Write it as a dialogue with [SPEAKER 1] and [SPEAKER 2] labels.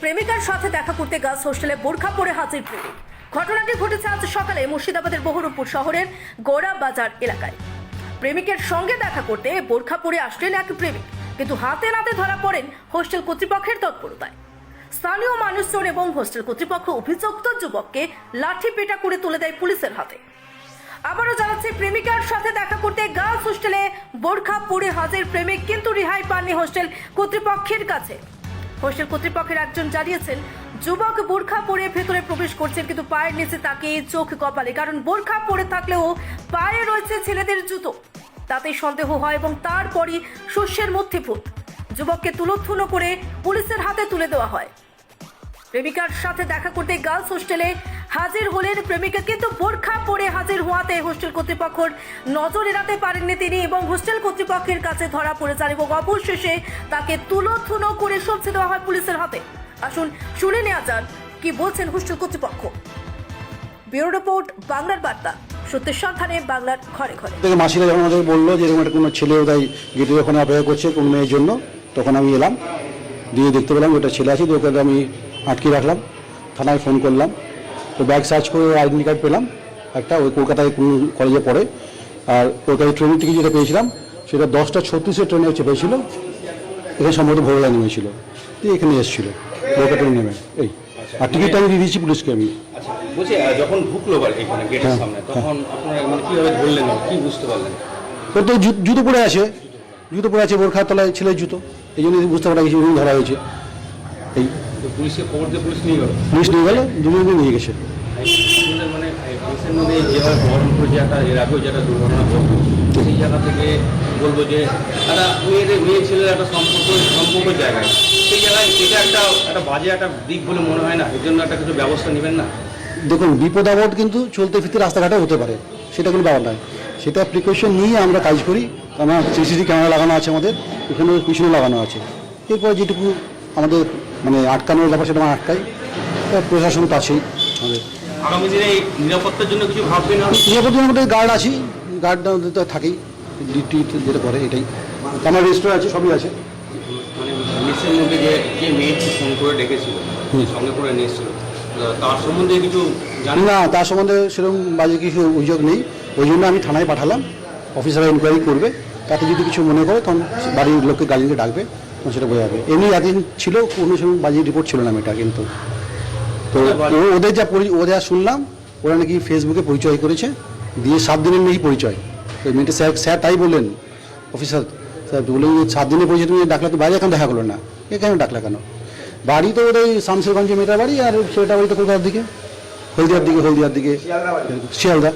[SPEAKER 1] প্রেমিকার সাথে দেখা করতে গার্লস হোস্টেলে বোরখা পরে হাজির প্রেমিক। ঘটনাটি ঘটেছে আজ সকালে মুর্শিদাবাদের বহুরূপপুর শহরের গোড়া বাজার এলাকায়। প্রেমিকের সঙ্গে দেখা করতে বোরখা পরে আসলেন এক প্রেমিক, কিন্তু হাতে নাতে ধরা পড়েন হোস্টেল কর্তৃপক্ষের তৎপরতায়। স্থানীয় মানুষজন এবং হোস্টেল কর্তৃপক্ষ অভিযুক্ত যুবককে লাঠি পেটা করে তুলে দেয় পুলিশের হাতে। আবারও জানাচ্ছে, প্রেমিকার সাথে দেখা করতে গার্লস হোস্টেলে বোরখা পরে হাজির প্রেমিক, কিন্তু রেহাই পাননি হোস্টেল কর্তৃপক্ষের কাছে। হোস্টেল কর্তৃপক্ষের একজন জানিয়েছেন, যুবক বোরখা পরে ভেতরে প্রবেশ করছেন, কিন্তু পায়ের নিচে তাকে চোখ কপালে। কারণ বোরখা পরে থাকলেও পায়ে রয়েছে ছেলেদের জুতো। তাতেই সন্দেহ হয় এবং তারপরই শস্যের মধ্যে ফুট যুবককে তুলোথুলো করে পুলিশের হাতে তুলে দেওয়া হয়। প্রেমিকার সাথে দেখা করতে গার্লস হোস্টেলে হাজির হলেন প্রেমিকা, কিন্তু বোরখা পরে হাজির হওয়াতে হোস্টেল কর্তৃপক্ষের নজর এড়াতে পারেননি তিনি এবং হোস্টেল কর্তৃপক্ষের কাছে ধরা পড়ে যান এবং অবশেষে তাকে তুলোথুনো করে সবচেয়ে দেওয়া হয় পুলিশের হাতে। আসুন শুনে নেওয়া যান কি বলছেন হোস্টেল কর্তৃপক্ষ। ব্যুরো রিপোর্ট, বাংলার বার্তা, সত্যের সন্ধানে বাংলার ঘরে ঘরে।
[SPEAKER 2] থেকে মাসিরা যখন আমাদের বলল যে এরকম একটা কোনো ছেলে ওটাই গেটের ওখানে অপেক্ষা করছে কোন মেয়ের জন্য, তখন আমি এলাম, দিয়ে দেখতে পেলাম ওটা ছেলে আছে, দিয়ে ওকে আমি আটকে রাখলাম, থানায় ফোন করলাম। তো ব্যাগ সার্চ করে আইডেন্টি কার্ড পেলাম একটা ওই কলকাতায় কোন কলেজে পড়ে। আর কলকাতায় ট্রেনের টিকিট যেটা পেয়েছিলাম সেটা দশটা ছত্রিশের ট্রেনে চেপেছিল এখানে সম্ভবত ভোরবেলা নেমেছিল। দিয়ে এখানে এসেছিল কলকাতা নেমে এই। আর টিকিটটা আমি দিয়ে দিয়েছি পুলিশকে আমি।
[SPEAKER 3] আচ্ছা যখন ঢুকলো এখানে গেটের
[SPEAKER 2] হ্যাঁ,
[SPEAKER 3] সামনে তখন আপনারা মানে কীভাবে ধরলেন কি বুঝতে পারলেন?
[SPEAKER 2] ওর তো জুতো পরে আছে। জুতো পরে আছে বোরখার তলায় ছেলের জুতো। এই জন্য বুঝতে পারা গেছে উনি ধরা হয়েছে। এই।
[SPEAKER 3] খবর দিয়ে পুলিশ নিয়ে গেল।
[SPEAKER 2] পুলিশ নিয়ে গেল দুজনে নিয়ে গেছে।
[SPEAKER 3] মানে পুলিশের মধ্যে যেভাবে বহরমপুর যে একটা এর আগেও যেটা দুর্ঘটনা ঘটলো সেই জায়গা থেকে বলব যে একটা মেয়েদের মেয়ে ছেলের একটা সম্পর্ক সম্পর্ক জায়গায়। সেই জায়গায় একটা একটা বাজে একটা দিক বলে মনে হয় না এর জন্য একটা কিছু ব্যবস্থা নেবেন না?
[SPEAKER 2] দেখুন বিপদ আপদ কিন্তু চলতে ফিরতে রাস্তাঘাটে হতে পারে সেটা কোনো ব্যাপার নয়। সেটা প্রিকশন নিয়ে আমরা কাজ করি কারণ সিসিটিভি ক্যামেরা লাগানো আছে আমাদের এখানে পিছনে লাগানো আছে। এরপর যেটুকু আমাদের মানে আটকানোর ব্যাপার সেটা আমরা আটকাই প্রশাসন তো আছেই। আমাদের
[SPEAKER 3] আগামী দিনে এই নিরাপত্তার জন্য কিছু ভাববেন না
[SPEAKER 2] নিরাপত্তার মধ্যে গার্ড আছি গার্ডটা তো থাকেই। ডিউটি যেটা করে এটাই। আমার রেজিস্টার আছে সবই আছে।
[SPEAKER 3] মানে মিসের মধ্যে যে যে মেয়েটি ফোন করে ডেকেছিল সঙ্গে করে নিয়ে তার সম্বন্ধে কিছু
[SPEAKER 2] না তার সম্বন্ধে সেরকম বাজে কিছু অভিযোগ নেই। ওই জন্য আমি থানায় পাঠালাম। অফিসাররা ইনকোয়ারি করবে। তাতে যদি কিছু মনে করে তখন বাড়ির লোককে গার্জেনকে ডাকবে। সেটা বোঝা যাবে। এমনি এতদিন ছিল কোনো সময় বাজে রিপোর্ট ছিল না মেয়েটা কিন্তু। তো ওদের যা পরি ওদের যা শুনলাম ওরা নাকি ফেসবুকে পরিচয় করেছে দিয়ে সাত দিনের নেই পরিচয়। তো মেয়েটা স্যার স্যার তাই বললেন অফিসার স্যার বললেন যে সাত দিনের পরিচয় তুমি ডাকলা তো বাইরে এখন দেখা করল না। এ কেন ডাকলা কেন? বাড়ি তো ওদের ওই শামসেরগঞ্জে মেয়েটার বাড়ি আর ছেলেটা বাড়ি তো কলকাতার দিকে হলদিয়ার দিকে হলদিয়ার দিকে শিয়ালদা।